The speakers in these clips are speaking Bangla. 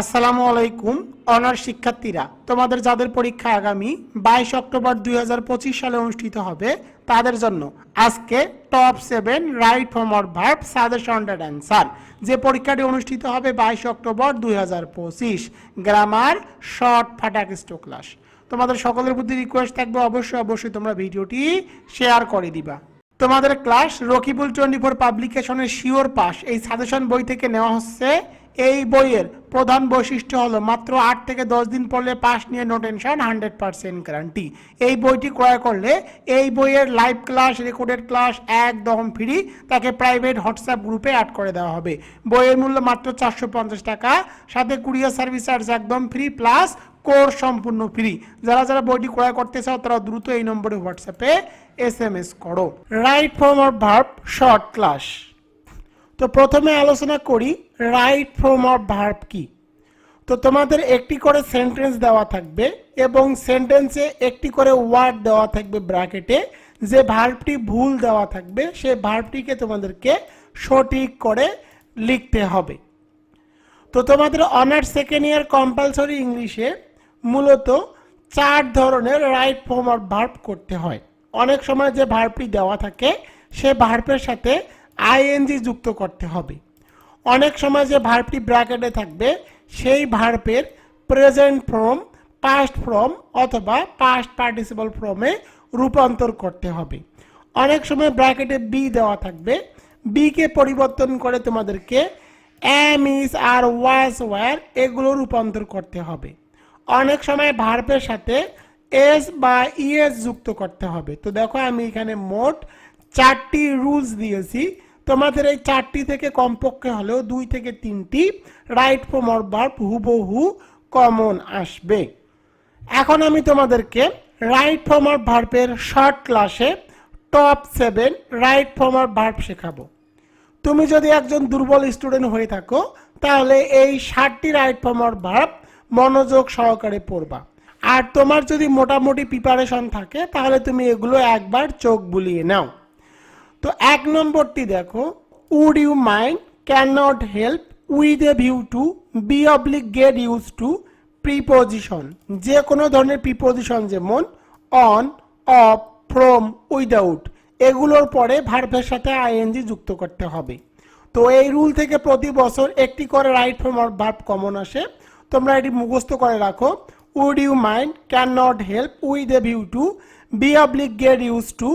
আসসালামু আলাইকুম, অনার শিক্ষার্থীরা। তোমাদের যাদের পরীক্ষা আগামী বাইশ অক্টোবর দুই হাজার পঁচিশ সালে অনুষ্ঠিত হবে, তাদের জন্য আজকে top seven right form or verb suggestion and answer যে পরীক্ষাটি অনুষ্ঠিত হবে বাইশ অক্টোবর দুই হাজার পঁচিশ গ্রামার শর্ট ফাটাক স্টো ক্লাস তোমাদের সকলের প্রতি রিকোয়েস্ট থাকবে, অবশ্যই অবশ্যই তোমরা ভিডিওটি শেয়ার করে দিবা। তোমাদের ক্লাস রকিবুল টোয়েন্টি ফোর পাবলিকেশনের শিওর পাস এই সাজেশন বই থেকে নেওয়া হচ্ছে এই বইয়ের প্রধান বৈশিষ্ট্য হলো, মাত্র আট থেকে দশ দিন পড়লে পাস নিয়ে no tension hundred percent guarantee এই বইটি ক্রয় করলে এই বইয়ের লাইভ ক্লাস রেকর্ডেড ক্লাস একদম ফ্রি তাকে প্রাইভেট হোয়াটসঅ্যাপ গ্রুপে অ্যাড করে দেওয়া হবে। বইয়ের মূল্য মাত্র চারশো পঞ্চাশ টাকা, সাথে কুরিয়ার সার্ভিস চার্জ একদম ফ্রি প্লাস কোর্স সম্পূর্ণ ফ্রি যারা যারা বইটি ক্রয় করতে চাও তারা দ্রুত এই নম্বরে হোয়াটসঅ্যাপে এস এম এস করো। Right form of verb short class তো প্রথমে আলোচনা করি রাইট ফর্ম অফ ভার্ব কি? তো তোমাদের একটি করে সেন্টেন্স দেওয়া থাকবে এবং সেন্টেন্সে একটি করে ওয়ার্ড দেওয়া থাকবে ব্র্যাকেটে যে ভার্বটি ভুল দেওয়া থাকবে সেই ভার্বটিকে তোমাদেরকে সঠিক করে লিখতে হবে। তো তোমাদের অনার্স সেকেন্ড ইয়ার কম্পালসরি ইংলিশে মূলত চার ধরনের রাইট ফর্ম অফ ভার্ব করতে হয়। অনেক সময় যে ভার্বটি দেওয়া থাকে, সে ভার্বের সাথে আইএনজি যুক্ত করতে হবে। অনেক সময় যে ভার্বটি ব্র্যাকেটে থাকবে, সেই ভার্বের প্রেজেন্ট ফর্ম পাস্ট ফর্ম অথবা পাস্ট পার্টিসিপাল ফর্মে রূপান্তর করতে হবে। অনেক সময় ব্র্যাকেটে বি দেওয়া থাকবে। বিকে পরিবর্তন করে তোমাদেরকে M is R was were এগুলো রূপান্তর করতে হবে। অনেক সময় ভার্বের সাথে এস বা ইএস যুক্ত করতে হবে। তো দেখো আমি এখানে মোট চারটি রুলস দিয়েছি। তোমাদের এই চারটি থেকে কমপক্ষে হলেও দুই থেকে তিনটি রাইট ফর্ম অর ভার্ব হুবহু কমন আসবে। এখন আমি তোমাদেরকে রাইট ফর্ম অর ভার্বের শর্ট ক্লাসে top seven right form or verb শেখাবো। তুমি যদি একজন দুর্বল স্টুডেন্ট হয়ে থাকো, তাহলে এই ষাটটি রাইট ফর্ম অর ভার্ব মনোযোগ সহকারে পড়বা। আর তোমার যদি মোটামুটি প্রিপারেশন থাকে, তাহলে তুমি এগুলো একবার চোখ বুলিয়ে নাও। তো এক নম্বরটি দেখো would you mind can not help with a view to be oblique get use to preposition যে কোনো ধরনের প্রিপোজিশন যেমন অন অফ ফ্রম উইদাউট এগুলোর পরে ভার্ভের সাথে আইএনজি যুক্ত করতে হবে। তো এই রুল থেকে প্রতি বছর একটি করে রাইট ফর্ম ভার্ব কমন আসে। তোমরা এটি মুখস্থ করে রাখো। Would you mind can not help with a view to be oblique get use to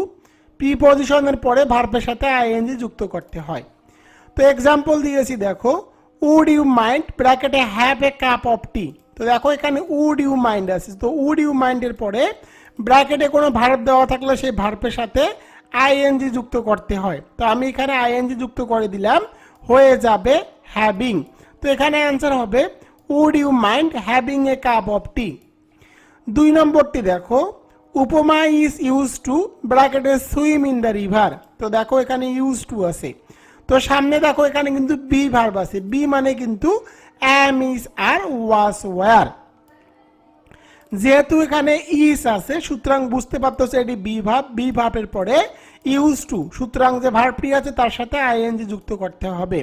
প্রিপোজিশনের পরে ভার্বের সাথে আইএনজি যুক্ত করতে হয়। তো এক্সাম্পল দিয়েছি, দেখো উড ইউ মাইন্ড ব্র্যাকেটে have a cup of tea তো দেখো, এখানে উড ইউ মাইন্ড আছে। তো উড ইউ মাইন্ডের পরে ব্র্যাকেটে কোনো ভার্ব দেওয়া থাকলে সেই ভার্বের সাথে আইএনজি যুক্ত করতে হয়। তো আমি এখানে আইএনজি যুক্ত করে দিলাম, হয়ে যাবে হ্যাভিং তো এখানে অ্যান্সার হবে would you mind having a cup of tea দুই নম্বরটি দেখো উপমা ইজ ইউজ টু ব্র্যাকেটে সুইম ইন দ্য রিভার তো দেখো এখানে ইউজ টু আছে। তো সামনে দেখো এখানে কিন্তু বি ভার্ব আছে। বি মানে কিন্তু am is R was were যেহেতু এখানে ইস আছে, সুতরাং বুঝতে পারতেছে এটি বি ভাব বি ভাবের পরে ইউজ টু সুতরাং যে ভার্বটি আছে, তার সাথে আইএনজি যুক্ত করতে হবে।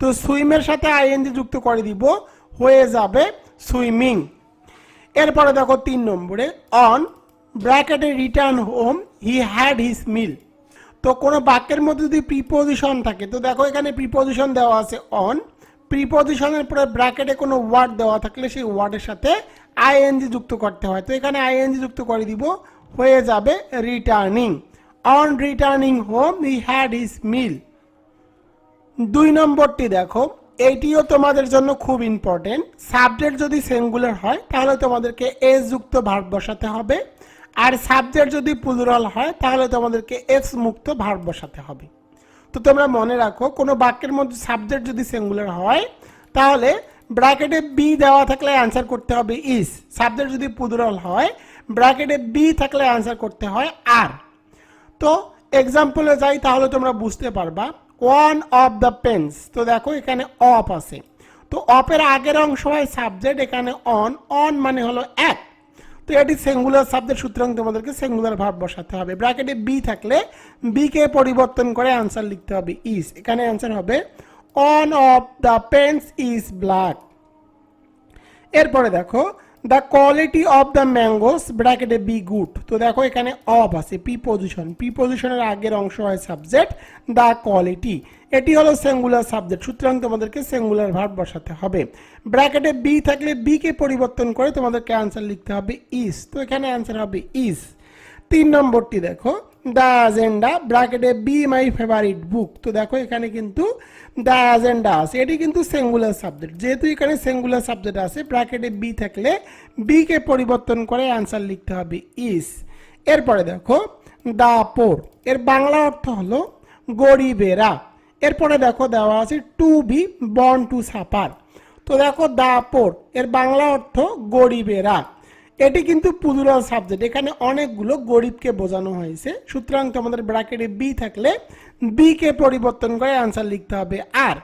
তো সুইমের সাথে আইএনজি যুক্ত করে দিব, হয়ে যাবে সুইমিং এরপরে দেখো তিন নম্বরে অন ব্র্যাকেটে return home he had his meal তো কোনো বাক্যের মধ্যে যদি প্রিপোজিশন থাকে, তো দেখো এখানে প্রিপোজিশন দেওয়া আছে অন প্রিপোজিশনের পরে ব্র্যাকেটে কোনো ওয়ার্ড দেওয়া থাকলে সেই ওয়ার্ডের সাথে আইএনজি যুক্ত করতে হয়। তো এখানে আইএনজি যুক্ত করে দিব, হয়ে যাবে returning on returning home he had his meal দুই নম্বরটি দেখো এইটিও তোমাদের জন্য খুব ইম্পর্টেন্ট সাবজেক্ট যদি সিঙ্গুলার হয়, তাহলে তোমাদেরকে এস যুক্ত ভার্ব বসাতে হবে। আর সাবজেক্ট যদি প্লুরাল হয়, তাহলে তোমাদেরকে এস মুক্ত ভার্ব বসাতে হবে। তো তোমরা মনে রাখো, কোনো বাক্যের মধ্যে সাবজেক্ট যদি সিঙ্গুলার হয়, তাহলে ব্র্যাকেটে বি দেওয়া থাকলে অ্যান্সার করতে হবে ইস সাবজেক্ট যদি প্লুরাল হয় ব্র্যাকেটে বি থাকলে অ্যান্সার করতে হয় আর তো এক্সাম্পলে যাই, তাহলে তোমরা বুঝতে পারবা ওয়ান অফ দ্য পেন্স তো দেখো, এখানে অফ আছে। তো অফের আগের অংশ হয় সাবজেক্ট এখানে অন অন মানে হলো এক। তো এটি সেঙ্গুলার সাবজেক্ট সুতরাং তোমাদেরকে সেঙ্গুলার ভাব বসাতে হবে। ব্র্যাকেটে বি থাকলে বি কে পরিবর্তন করে আনসার লিখতে হবে ইজ এখানে আনসার হবে one of the pens is black এরপরে দেখো the quality of the mangoes ব্র্যাকেটে বি গুড তো দেখো এখানে অফ আছে পি পজিশন পি পজিশনের আগের অংশ হয় সাবজেক্ট দ্য কোয়ালিটি এটি হলো সেঙ্গুলার সাবজেক্ট সুতরাং তোমাদেরকে সেঙ্গুলার ভার্ব বসাতে হবে। ব্র্যাকেটে বি থাকলে বিকে পরিবর্তন করে তোমাদেরকে অ্যান্সার লিখতে হবে ইস তো এখানে অ্যান্সার হবে ইস তিন নম্বরটি দেখো। দ্য অ্যাজেন্ডা ব্র্যাকেটে বি মাই ফেভারিট বুক তো দেখো এখানে কিন্তু দ্য অ্যাজেন্ডা আছে এটি কিন্তু সিঙ্গুলার সাবজেক্ট যেহেতু এখানে সিঙ্গুলার সাবজেক্ট আছে ব্র্যাকেটে বি থাকলে বি কে পরিবর্তন করে অ্যান্সার লিখতে হবে ইস এরপরে দেখো দা পোর এর বাংলা অর্থ হলো গরিবেরা। এরপরে দেখো দেওয়া আছে to be born to suffer তো দেখো দা পোর এর বাংলা অর্থ গরিবেরা। এটি কিন্তু পুদুরাল সাবজেক্ট এখানে অনেকগুলো গরিবকে বোঝানো হয়েছে। সুতরাং তোমাদের ব্র্যাকেটে বি থাকলে বি কে পরিবর্তন করে অ্যান্সার লিখতে হবে। আর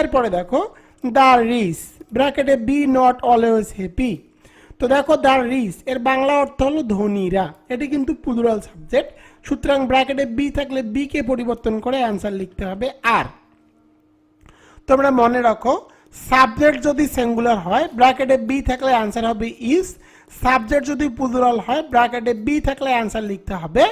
এরপরে দেখো দ্য রিস ব্র্যাকেটে বি নট অলওয়েজ হ্যাপি তো দেখো দ্য রিস এর বাংলা অর্থ হলো ধনীরা। এটি কিন্তু পুদুরাল সাবজেক্ট সুতরাং ব্র্যাকেটে বি থাকলে বি কে পরিবর্তন করে অ্যান্সার লিখতে হবে। আর তোমরা মনে রাখো সাবজেক্ট যদি সিঙ্গুলার হয় ব্র্যাকেটে বি থাকলে অ্যান্সার হবে ইস সাবজেক্ট যদি প্লুরাল হয় ব্র্যাকেটে বি থাকলে অ্যান্সার লিখতে হবে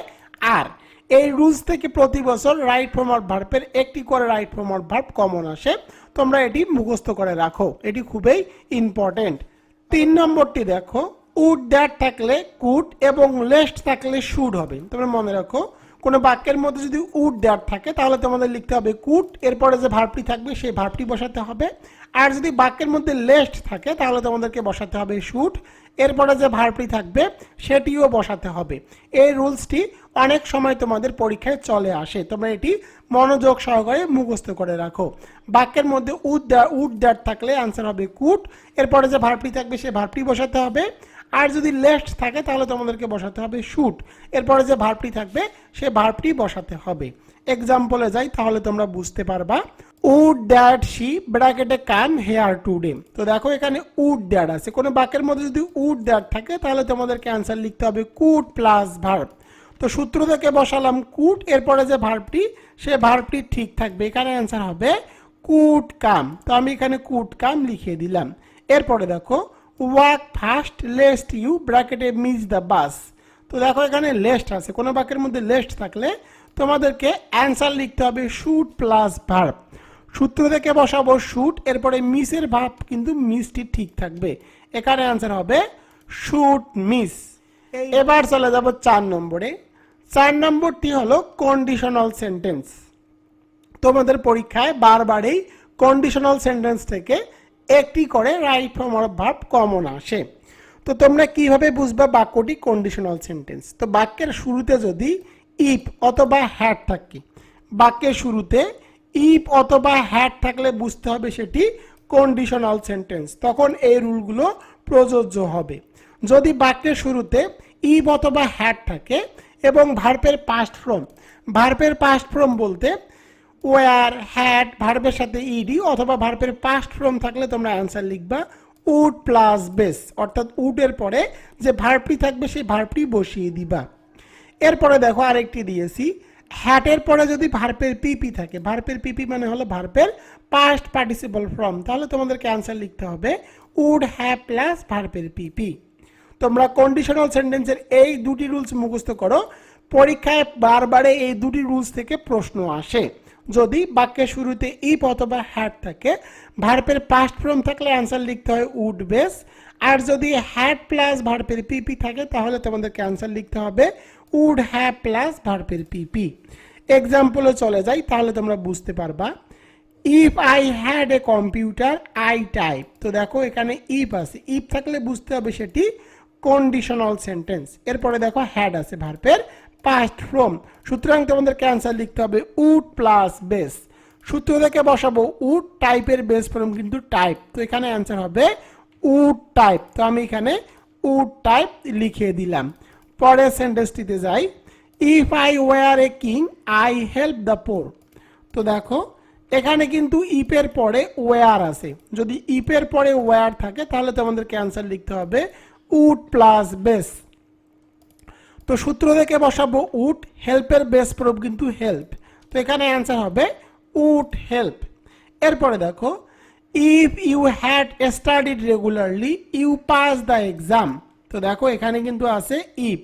আর এই রুলস থেকে প্রতি বছর রাইট ফর্মার ভার্বের একটি করে রাইট ফর্মার ভার্ব কমন আসে। তোমরা এটি মুখস্থ করে রাখো। এটি খুবই ইম্পর্টেন্ট তিন নম্বরটি দেখো। উড দ্যাট থাকলে কুড এবং লেস্ট থাকলে শুড হবে। তোমরা মনে রাখো, কোনো বাক্যের মধ্যে যদি উড দ্যাট থাকে, তাহলে তোমাদের লিখতে হবে কুট এরপরে যে ভার্বটি থাকবে, সেই ভার্বটি বসাতে হবে। আর যদি বাক্যের মধ্যে লেস্ট থাকে, তাহলে তোমাদেরকে বসাতে হবে শুট এরপরে যে ভার্বটি থাকবে, সেটিও বসাতে হবে। এই রুলসটি অনেক সময় তোমাদের পরীক্ষায় চলে আসে। তোমরা এটি মনোযোগ সহকারে মুখস্থ করে রাখো। বাক্যের মধ্যে উড উড দ্যাট থাকলে আনসার হবে কুট। এরপরে যে ভার্বটি থাকবে, সে ভার্বটি বসাতে হবে। আর যদি লেফট থাকে, তাহলে তোমাদেরকে বসাতে হবে শুট। এরপরে যে ভার্বটি থাকবে, সে ভার্বটি বসাতে হবে। এক্সাম্পলে যাই, তাহলে তোমরা বুঝতে পারবা। উড দ্যাট শি ব্র্যাকেটে কাম হেয়ার টুডে। তো দেখো এখানে উড দ্যাট আছে। কোনো বাক্যের মধ্যে যদি উড দ্যাট থাকে, তাহলে তোমাদেরকে অ্যান্সার লিখতে হবে কুড প্লাস ভার্ব। তো সূত্র থেকে বসালাম কুট, এরপরে যে ভার্বটি, সে ভার্বটি ঠিক থাকবে। এখানে অ্যান্সার হবে কুট কাম। তো আমি এখানে কুট কাম লিখে দিলাম। এরপরে দেখো, ওয়াক ফাস্ট লেস্ট ইউ ব্র্যাকেটে মিস দ্য বাস। তো দেখো এখানে লেস্ট আছে। কোনো বাক্যের মধ্যে লেস্ট থাকলে তোমাদেরকে অ্যান্সার লিখতে হবে শুট প্লাস ভার্ব। সূত্র থেকে বসাবো শুট এরপরে মিসের ভাব কিন্তু মিসটি ঠিক থাকবে। এখানে অ্যান্সার হবে শুট মিস এবার চলে যাব চার নম্বরে। চার নম্বরটি হলো কন্ডিশনাল সেন্টেন্স তোমাদের পরীক্ষায় বারবারই কন্ডিশনাল সেন্টেন্স থেকে একটি করে right form of verb common আসে। তো তোমরা কীভাবে বুঝবা বাক্যটি কন্ডিশনাল সেন্টেন্স তো বাক্যের শুরুতে যদি ইফ অথবা হ্যাড থাকে বাক্যের শুরুতে ইফ অথবা হ্যাড থাকলে বুঝতে হবে সেটি কন্ডিশনাল সেন্টেন্স তখন এই রুলগুলো প্রযোজ্য হবে। যদি বাক্যের শুরুতে ইফ অথবা হ্যাড থাকে এবং ভার্পের পাস্ট ফ্রম ভার্পের পাস্ট ফ্রম বলতে ওয়ার হ্যাড ভার্বের সাথে ইডি অথবা ভার্বের পাস্ট ফ্রম থাকলে তোমরা অ্যান্সার লিখবা উড প্লাস বেস অর্থাৎ উডের পরে যে ভার্বটি থাকবে সেই ভার্বটি বসিয়ে দিবা। এরপরে দেখো আরেকটি দিয়েছি। হ্যাটের পরে যদি ভার্পের পিপি থাকে ভার্পের পিপি মানে হলো ভার্পের পাস্ট পার্টিসিপল ফ্রম তাহলে তোমাদেরকে অ্যান্সার লিখতে হবে উড হ্যাভ প্লাস ভার্পের পিপি তোমরা কন্ডিশনাল সেন্টেন্সের এই দুটি রুলস মুখস্থ করো, পরীক্ষায় বারবারে এই দুটি রুলস থেকে প্রশ্ন আসে। যদি বাক্যের শুরুতে ইপ অথবা হ্যাট থাকে ভার্পের পাস্ট ফর্ম থাকলে অ্যান্সার লিখতে হয় উড বেস আর যদি হ্যাট প্লাস ভার্পের পিপি থাকে, তাহলে তোমাদেরকে অ্যান্সার লিখতে হবে উড হ্যাভ প্লাস ভার্পের পিপি এক্সাম্পলে চলে যাই, তাহলে তোমরা বুঝতে পারবা। If I had a computer I type তো দেখো, এখানে ইফ আছে। ইফ থাকলে বুঝতে হবে সেটি কন্ডিশনাল সেন্টেন্স এরপরে দেখো হ্যাড আছে ভার্পের পাস্ট ফ্রম সুতরাং তোমাদের ক্যান্সার লিখতে হবে উড প্লাস বেস সূত্র থেকে বসাবো উড টাইপের বেস ফর্ম কিন্তু টাইপ তো এখানে অ্যান্সার হবে উড টাইপ তো আমি এখানে উড টাইপ লিখে দিলাম। পরের সেন্টেন্সটিতে যাই। If I were a king I help the poor তো দেখো, এখানে কিন্তু ইপের পরে ওয়ার আছে। যদি ইপের পরে ওয়ার থাকে, তাহলে তো তোমাদেরকে অ্যান্সার লিখতে হবে উড প্লাস বেস তো সূত্র থেকে বসাবো উড হেল্পের বেস প্রুফ কিন্তু হেল্প তো এখানে অ্যান্সার হবে উড হেল্প এরপরে দেখো if you had studied regularly you pass the exam তো দেখো, এখানে কিন্তু আছে ইফ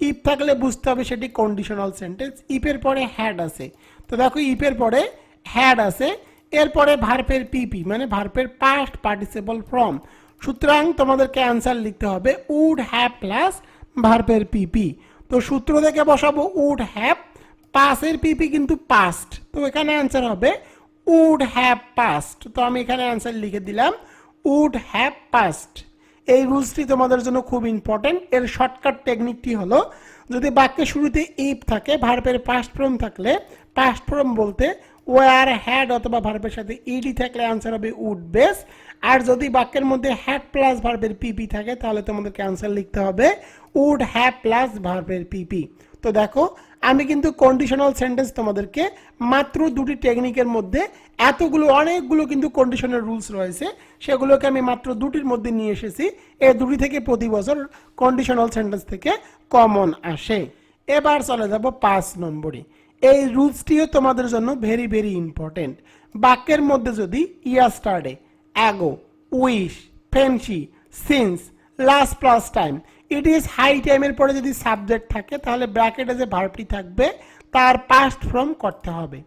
ইফ থাকলে বুঝতে হবে সেটি কন্ডিশনাল সেন্টেন্স ইফের পরে হ্যাড আছে। তো দেখো ইফের পরে হ্যাড আছে এরপরে ভার্পের পিপি মানে ভার্পের পাস্ট পার্টিসিপল ফ্রম সুতরাং তোমাদেরকে অ্যান্সার লিখতে হবে উড হ্যাভ প্লাস ভার্পের পিপি তো সূত্র থেকে বসাবো উড হ্যাভ পাসের পিপি কিন্তু পাস্ট তো এখানে অ্যান্সার হবে উড হ্যাভ পাস্ট তো আমি এখানে অ্যান্সার লিখে দিলাম উড হ্যাভ পাস্ট এই রুলসটি তোমাদের জন্য খুব ইম্পর্টেন্ট এর শর্টকাট টেকনিকটি হলো, যদি বাক্যের শুরুতে ইফ থাকে ভার্বের পাস্ট ফর্ম থাকলে পাস্ট ফর্ম বলতে ওয়ার হ্যাড অথবা ভার্বের সাথে ইডি থাকলে আনসার হবে উড বেস আর যদি বাক্যের মধ্যে হ্যাড প্লাস ভার্বের পিপি থাকে, তাহলে তোমাদেরকে আনসার লিখতে হবে উড হ্যাড প্লাস ভার্বের পিপি তো দেখো আমি কিন্তু কন্ডিশনাল সেন্টেন্স তোমাদেরকে মাত্র দুটি টেকনিকের মধ্যে এতগুলো, অনেকগুলো কিন্তু কন্ডিশনাল রুলস রয়েছে। সেগুলোকে আমি মাত্র দুটির মধ্যে নিয়ে এসেছি। এই দুটি থেকে প্রতি বছর কন্ডিশনাল সেন্টেন্স থেকে কমন আসে। এবার চলে যাব পাঁচ নম্বরে। এই রুলসটিও তোমাদের জন্য ভেরি ভেরি ইম্পর্টেন্ট বাক্যের মধ্যে যদি yesterday ago wish fancy since last plus time it is high টাইমের পরে যদি সাবজেক্ট থাকে, তাহলে ব্র্যাকেটে যে ভার্বটি থাকবে, তার পাস্ট ফর্ম করতে হবে।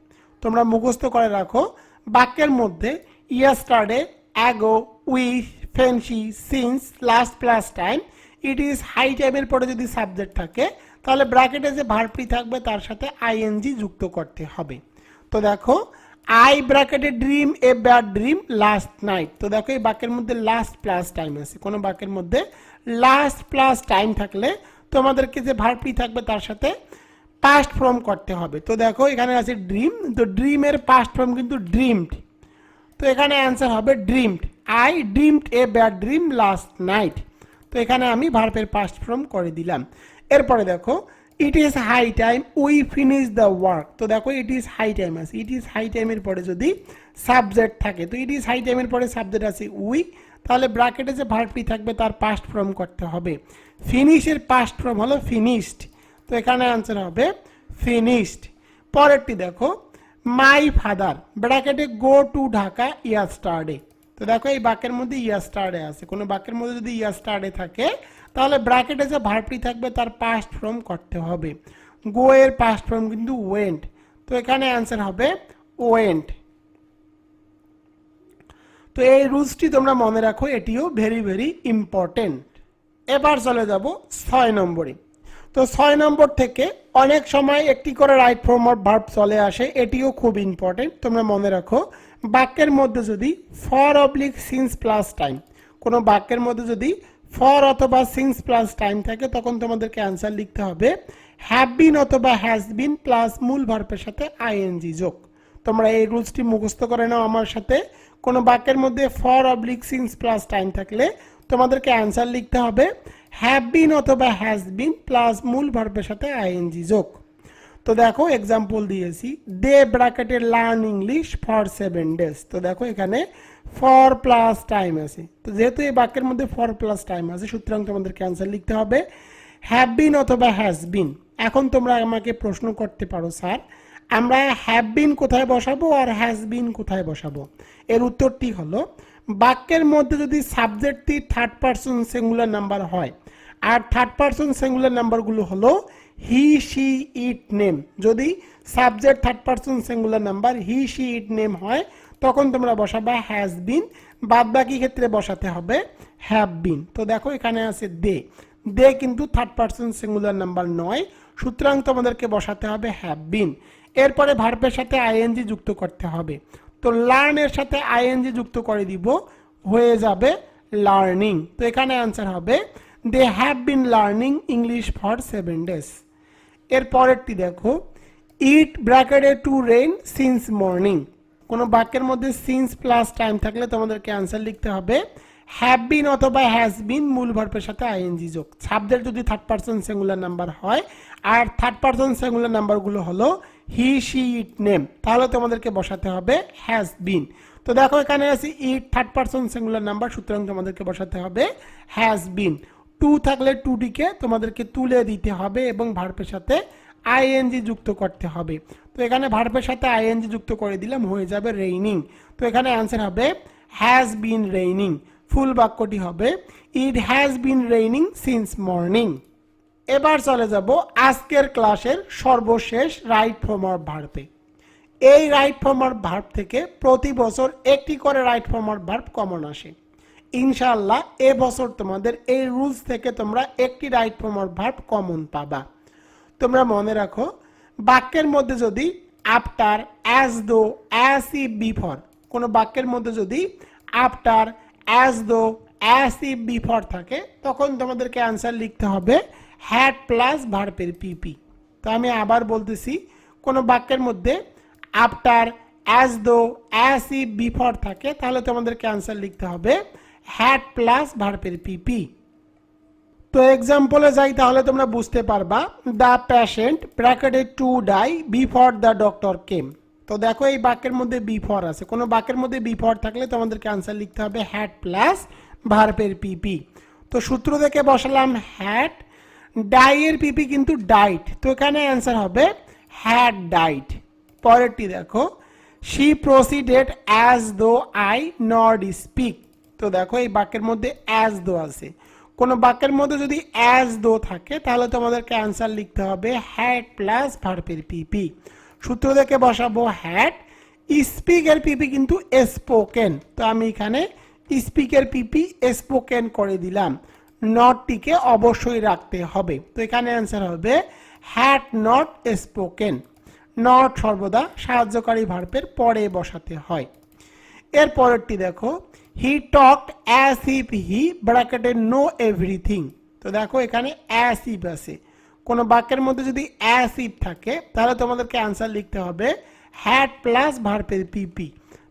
তোমরা মুখস্থ করে রাখো, বাক্যের মধ্যে yesterday ago wish fancy since last plus time it is high টাইমের পরে যদি সাবজেক্ট থাকে, তাহলে ব্র্যাকেটে যে ভার্বটি থাকবে, তার সাথে আইএনজি যুক্ত করতে হবে। তো দেখো আই ব্র্যাকেটে dream a bad dream last night তো দেখো, এই বাক্যের মধ্যে লাস্ট প্লাস টাইম আছে। কোনো বাক্যের মধ্যে লাস্ট প্লাস টাইম থাকলে তোমাদেরকে যে ভার্বটি থাকবে তার সাথে পাস্ট ফর্ম করতে হবে। তো দেখো, এখানে আছে ড্রিম তো ড্রিমের পাস্ট ফর্ম কিন্তু ড্রিমড তো এখানে অ্যান্সার হবে dreamed I dreamed a bad dream last night তো এখানে আমি ভার্বের পাস্ট ফর্ম করে দিলাম। এরপরে দেখো it is high time we finish the work তো দেখো ইট ইজ হাই টাইম আছে। ইট ইজ হাই টাইমের পরে যদি সাবজেক্ট থাকে, তো ইট ইজ হাই টাইমের পরে সাবজেক্ট আছে উই তাহলে ব্র্যাকেটে যে ভার্বটি থাকবে তার পাস্ট ফর্ম করতে হবে। ফিনিশের পাস্ট ফর্ম হলো ফিনিশড তো এখানে অ্যান্সার হবে ফিনিশড পরেরটি দেখো মাই ফাদার ব্র্যাকেটে গো টু ঢাকা ইয়াস্টারডে তো দেখো এই বাক্যের মধ্যে ইয়াস্টারডে আছে। কোনো বাক্যের মধ্যে যদি ইয়াস্টারডে থাকে, তাহলে ব্র্যাকেটে যে ভার্বটি থাকবে তার পাস্ট ফর্ম করতে হবে। গো এর পাস্ট ফর্ম কিন্তু ওয়েন্ট তো এখানে অ্যান্সার হবে ওয়েন্ট তো এই রুলসটি তোমরা মনে রাখো, এটিও ভেরি ভেরি ইম্পর্টেন্ট এবার চলে যাব ছয় নম্বরে। তো ছয় নম্বর থেকে অনেক সময় একটি করে রাইট ফর্ম অফ ভার্ব চলে আসে, এটিও খুব ইম্পর্টেন্ট তোমরা মনে রাখো। বাক্যের মধ্যে যদি for oblique since plus time কোনো বাক্যের মধ্যে যদি ফর অথবা সিন্স প্লাস টাইম থাকে, তখন তোমাদেরকে অ্যান্সার লিখতে হবে হ্যাভ বিন অথবা হ্যাজ বিন প্লাস মূল ভার্বের সাথে আইএনজি যোগ। তোমরা এই রুলসটি মুখস্থ করে নাও আমার সাথে কোনো বাক্যের মধ্যে for oblique since plus time থাকলে তোমাদেরকে অ্যান্সার লিখতে হবে হ্যাভ বিন অথবা হ্যাজ বিন প্লাস মূল ভার্বের সাথে আইএনজি যোগ। তো দেখো এক্সাম্পল দিয়েছি। দে ব্র্যাকেটে learn English for seven days তো দেখো এখানে ফর প্লাস টাইম আছে। তো যেহেতু এই বাক্যের মধ্যে ফর প্লাস টাইম আছে, সুতরাং তোমাদেরকে অ্যান্সার লিখতে হবে। হ্যাভ বিন অথবা হ্যাজ বিন এখন তোমরা আমাকে প্রশ্ন করতে পারো স্যার আমরা হ্যাভ বিন কোথায় বসাবো আর হ্যাজ বিন কোথায় বসাবো? এর উত্তরটি হলো, বাক্যের মধ্যে যদি সাবজেক্টটি থার্ড পার্সন সিঙ্গুলার নাম্বার হয়, আর থার্ড পার্সন সিঙ্গুলার নাম্বারগুলো হলো হি শি ইট নেম যদি subject third person singular number he she it name হয়, তখন তোমরা বসাবা হ্যাজ বিন বাদ বাকি ক্ষেত্রে বসাতে হবে হ্যাভ বিন তো দেখো, এখানে আছে দে দে কিন্তু থার্ড পার্সন সিঙ্গুলার নাম্বার নয়, সুতরাং তোমাদেরকে বসাতে হবে হ্যাভ বিন এরপরে ভার্বের সাথে আইএনজি যুক্ত করতে হবে। তো লার্নের সাথে আইএনজি যুক্ত করে দিব, হয়ে যাবে লার্নিং তো এখানে অ্যান্সার হবে they have been learning English for seven days এর পরেরটি দেখো ইট ব্র্যাকেটে টু রেইন সিন্স মর্নিং কোনো বাক্যের মধ্যে সিন্স প্লাস টাইম থাকলে তোমাদেরকে অ্যান্সার লিখতে হবে হ্যাভ বিন অথবা হ্যাজ বিন মূল ভার্বের সাথে আইএনজি যোগ। সাবজেক্ট যদি থার্ড পার্সন সিঙ্গুলার নাম্বার হয় আর থার্ড পার্সন সিঙ্গুলার নাম্বারগুলো হলো হি শি ইট নেম তাহলে তোমাদেরকে বসাতে হবে হ্যাজ বিন তো দেখো এখানে আছে it third person singular number সুতরাং তোমাদেরকে বসাতে হবে হ্যাজ বিন টু থাকলে টুটিকে তোমাদেরকে তুলে দিতে হবে এবং ভার্বের সাথে আইএনজি যুক্ত করতে হবে। তো এখানে ভার্বের সাথে আইএনজি যুক্ত করে দিলাম, হয়ে যাবে রেইনিং তো এখানে অ্যান্সার হবে হ্যাজ বিন রেইনিং ফুল বাক্যটি হবে it has been raining since morning এবার চলে যাব আজকের ক্লাসের সর্বশেষ রাইট ফর্মার ভার্বে এই রাইট ফর্মার ভার্ব থেকে প্রতি বছর একটি করে রাইট ফর্মার ভার্ব কমন আসে। ইনশাআল্লাহ এবছর তোমাদের এই রুলস থেকে তোমরা একটি right form former verb common পাবা। তোমরা মনে রাখো, বাক্যের মধ্যে যদি after as though as if before কোনো বাক্যের মধ্যে যদি after as though as if before থাকে, তখন তোমাদেরকে অ্যান্সার লিখতে হবে হ্যাড প্লাস ভার্বের পিপি তো আমি আবার বলতেছি, কোনো বাক্যের মধ্যে after as though as if before থাকে, তাহলে তোমাদেরকে অ্যান্সার লিখতে হবে হ্যাড প্লাস ভার্বের পিপি তো এক্সাম্পলে যাই, তাহলে তোমরা বুঝতে পারবা দ্য প্যাশেন্ট ব্র্যাকেটে to die before the doctor came তো দেখো এই বাক্যের মধ্যে বিফর আছে, কোনো বাক্যের মধ্যে বিফর থাকলে তোমাদেরকে আনসার লিখতে হবে হ্যাড প্লাস ভার্বের পিপি তো সূত্র থেকে বসালাম হ্যাড ডাইয়ের পিপি কিন্তু ডাইট। তো এখানে অ্যান্সার হবে হ্যাড ডাইট পরেরটি দেখো she proceeded as though I not speak তো দেখো, এই বাক্যের মধ্যে অ্যাজ দো আছে। কোনো বাক্যের মধ্যে যদি অ্যাজ দো থাকে, তাহলে তোমাদেরকে অ্যান্সার লিখতে হবে হ্যাড প্লাস ভার্বের পিপি। সূত্র দেখে বসাবো হ্যাড স্পিকের পিপি কিন্তু স্পোকেন তো আমি এখানে স্পিকের পিপি স্পোকেন করে দিলাম। নটটিকে অবশ্যই রাখতে হবে। তো এখানে অ্যান্সার হবে হ্যাড নট স্পোকেন নট সর্বদা সাহায্যকারী ভার্বের পরে বসাতে হয়। এর পরেরটি দেখো he talked as if he ব্র্যাকেটে নো এভরিথিং তো দেখো এখানে অ্যাস ইফ আছে। কোনো বাক্যের মধ্যে যদি অ্যাস ইফ থাকে, তাহলে তোমাদেরকে অ্যান্সার লিখতে হবে হ্যাড প্লাস ভার্পের পিপি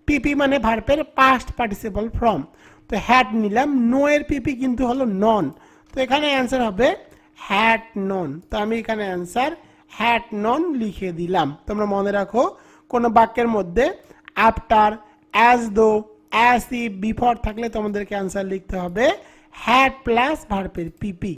পিপি মানে ভার্পের পাস্ট পার্টিসিপল ফ্রম তো হ্যাট নিলাম নো এর পিপি কিন্তু হলো নন তো এখানে অ্যান্সার হবে হ্যাট নন তো আমি এখানে অ্যান্সার হ্যাট নন লিখে দিলাম। তোমরা মনে রাখো, কোনো বাক্যের মধ্যে after as though as if before থাকলে তোমাদেরকে অ্যান্সার লিখতে হবে। হ্যাট প্লাস ভার্বের পিপি